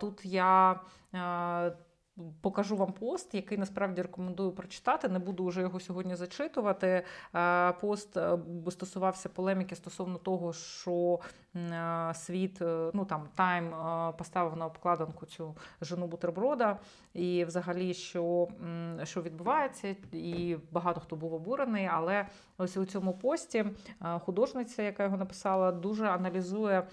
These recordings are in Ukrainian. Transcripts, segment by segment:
тут я. Покажу вам пост, який насправді рекомендую прочитати. Не буду вже його сьогодні зачитувати. Е, Пост е, стосувався полеміки стосовно того, що е, світ, ну там Тайм поставив на обкладинку цю жену бутерброда, і взагалі, що, що відбувається, і багато хто був обурений. Але ось у цьому пості художниця, яка його написала, дуже аналізує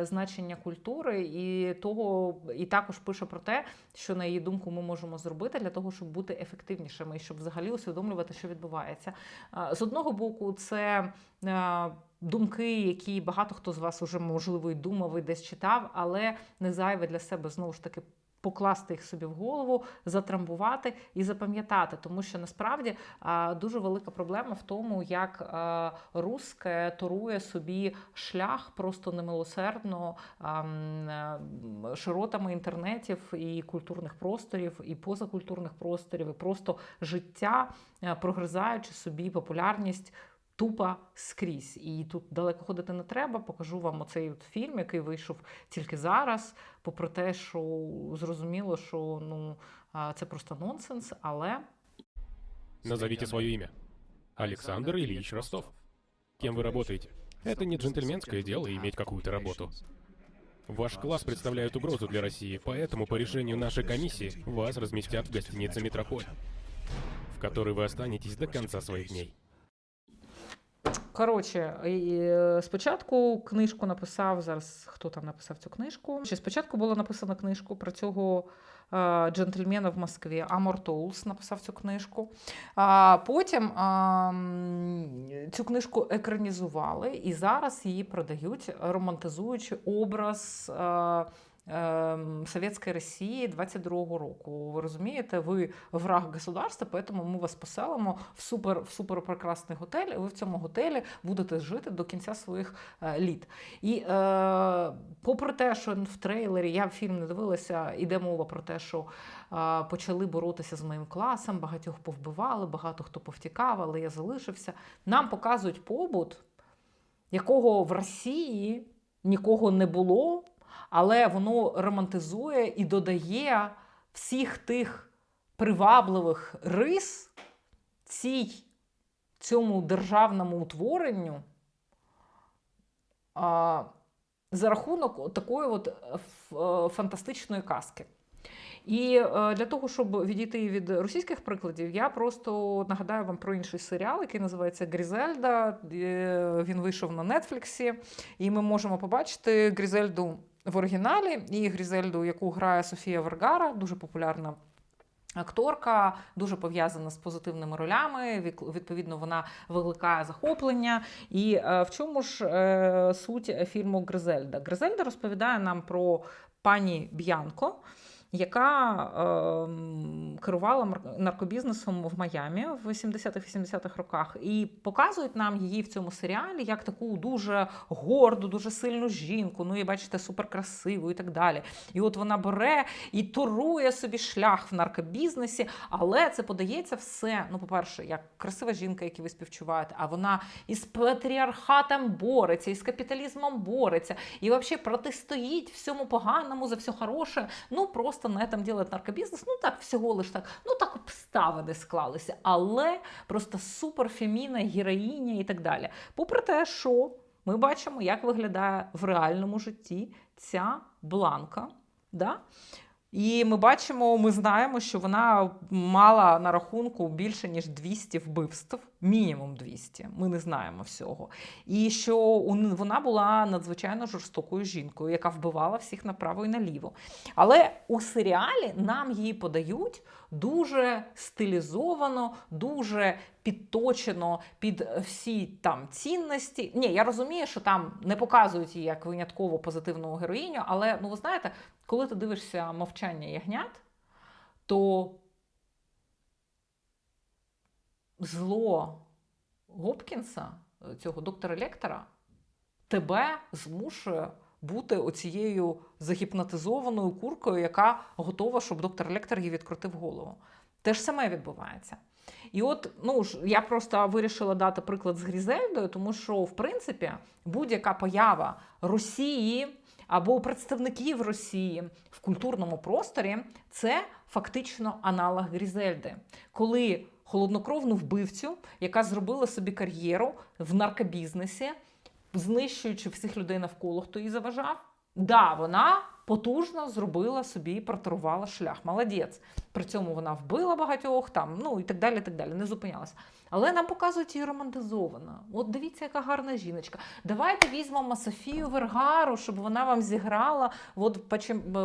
значення культури і того, і також пише про те, що на її думку ми можемо зробити для того, щоб бути ефективнішими і щоб взагалі усвідомлювати, що відбувається. З одного боку, це е, думки, які багато хто з вас уже можливо і думав, і десь читав, але не зайве для себе знову ж таки. Покласти їх собі в голову, затрамбувати і запам'ятати, тому що насправді дуже велика проблема в тому, як а, русське торує собі шлях просто немилосердно е, широтами інтернетів і культурних просторів, і позакультурних просторів, і просто життя, е, прогризаючи собі популярність Тупо скрізь, і тут далеко ходити не треба. Покажу вам оцей от фільм, який вийшов тільки зараз. Попри те, що зрозуміло, що ну а, це просто нонсенс, але Назовите свое имя. Александр Ильич Ростов. Кем вы работаете? Это не джентльменское дело иметь какую-то работу. Ваш класс представляет угрозу для России, поэтому по решению нашей комиссии вас разместят в гостинице «Метрополь», в которой вы останетесь до конца своих дней. Коротше, спочатку книжку написав зараз. Хто там написав цю книжку? Ще спочатку було написано книжку про цього джентльмена в Москві. Амор Тоулс написав цю книжку. А потім а, цю книжку екранізували і зараз її продають, романтизуючи образ. ем, Совєтської Росії 22-го року. Ви розумієте, ви враг государства, тому ми вас поселимо в супер, в супер прекрасний готель, і ви в цьому готелі будете жити до кінця своїх е, літ. І е, попри те, що в трейлері я фільм не дивилася, іде мова про те, що е, почали боротися з моїм класом, багатьох повбивали, багато хто повтікав, але я залишився. Нам показують побут, якого в Росії нікого не було але воно романтизує і додає всіх тих привабливих рис цій, цьому державному утворенню а, за рахунок такої от е, е, фантастичної казки. І е, для того, щоб відійти від російських прикладів, я просто нагадаю вам про інший серіал, який називається Грізельда. Він вийшов на Нетфліксі, і ми можемо побачити Грізельду в оригіналі і Грізельду, яку грає Софія Вергара, дуже популярна. Акторка дуже пов'язана з позитивними ролями. Відповідно, вона викликає захоплення. І е, в чому ж е, суть фільму Гризельда? Гризельда розповідає нам про пані Б'янко, яка е, керувала наркобізнесом в Майамі в 70-х-80-х роках, і показують нам її в цьому серіалі як таку дуже горду, дуже сильну жінку. Ну і бачите, суперкрасиву і так далі. І от вона бере і турує собі шлях в наркобізнесі, але це подається все. Ну, по-перше, як красива жінка, яку ви співчуваєте, а вона із патріархатом бореться, із капіталізмом бореться, і взагалі протистоїть всьому поганому за все хороше. Ну просто на этом делает наркобізнес. Ну так, всього лиш так. Ну так обставини склалися, але просто суперфеміна, героїня і так далі. Попри те, що ми бачимо, як виглядає в реальному житті ця бланка. Да? І ми бачимо, ми знаємо, що вона мала на рахунку більше ніж 200 вбивств, мінімум 200. Ми не знаємо всього. І що вона була надзвичайно жорстокою жінкою, яка вбивала всіх направо і наліво. Але у серіалі нам її подають дуже стилізовано, дуже підточено під всі там цінності. Ні, я розумію, що там не показують її як винятково позитивну героїню, але ну ви знаєте, коли ти дивишся мовчання ягнят, то зло Гопкінса, цього доктора Лектора, тебе змушує бути оцією загіпнотизованою куркою, яка готова, щоб доктор Лектор їй відкрутив голову. Те ж саме відбувається. І от ну ж я просто вирішила дати приклад з Грізельдою, тому що в принципі будь-яка поява Росії або представників Росії в культурному просторі, це фактично аналог Грізельди, коли холоднокровну вбивцю, яка зробила собі кар'єру в наркобізнесі, знищуючи всіх людей навколо, хто їй заважав. Да, вона потужно зробила собі, проторувала шлях. Молодець. При цьому вона вбила багатьох там, ну і так далі, так далі, не зупинялася. Але нам показують її романтизовано. От дивіться, яка гарна жіночка. Давайте візьмемо Софію Вергару, щоб вона вам зіграла. От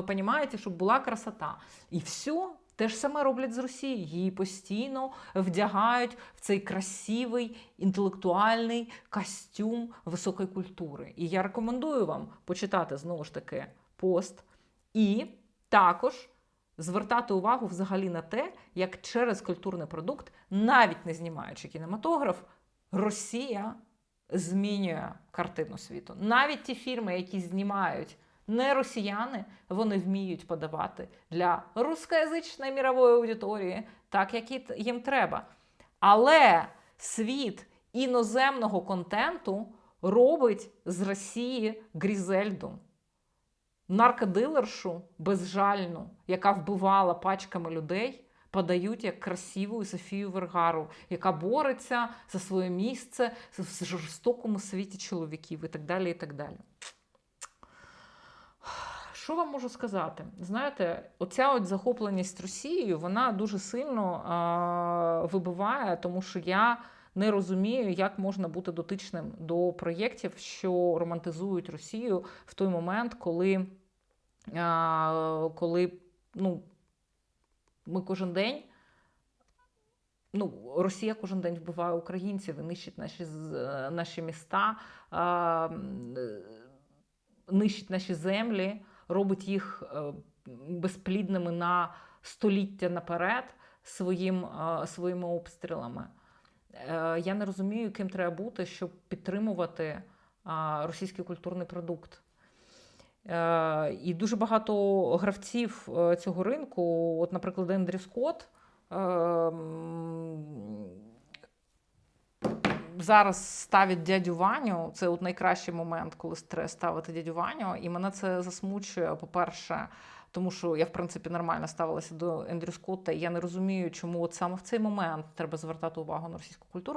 понімаєте, щоб була красота. І все. Те ж саме роблять з Росії. Її постійно вдягають в цей красивий інтелектуальний костюм високої культури. І я рекомендую вам почитати знову ж таки пост і також звертати увагу взагалі на те, як через культурний продукт, навіть не знімаючи кінематограф, Росія змінює картину світу. Навіть ті фільми, які знімають не росіяни, вони вміють подавати для рускоязичної мірової аудиторії так, як їм треба. Але світ іноземного контенту робить з Росії Грізельду. Наркодилершу безжальну, яка вбивала пачками людей, подають як красиву Софію Вергару, яка бореться за своє місце в жорстокому світі чоловіків і так далі. і так далі. Що вам можу сказати? Знаєте, оця от захопленість Росією, вона дуже сильно а, вибиває, тому що я не розумію, як можна бути дотичним до проєктів, що романтизують Росію в той момент, коли, а, коли ну, ми кожен день. Ну, Росія кожен день вбиває українців і нищить наші, наші міста, а, нищить наші землі, робить їх е, безплідними на століття наперед своїм, е, своїми обстрілами. Е, Я не розумію, ким треба бути, щоб підтримувати російський культурний продукт. І дуже багато гравців цього ринку, от, наприклад, Ендрю Скотт, зараз ставить дядю Ваню. Це от найкращий момент, коли ставити дядю Ваню. І мене це засмучує, по-перше, тому що я, в принципі, нормально ставилася до Ендрю Скотта. І я не розумію, чому от саме в цей момент треба звертати увагу на російську культуру.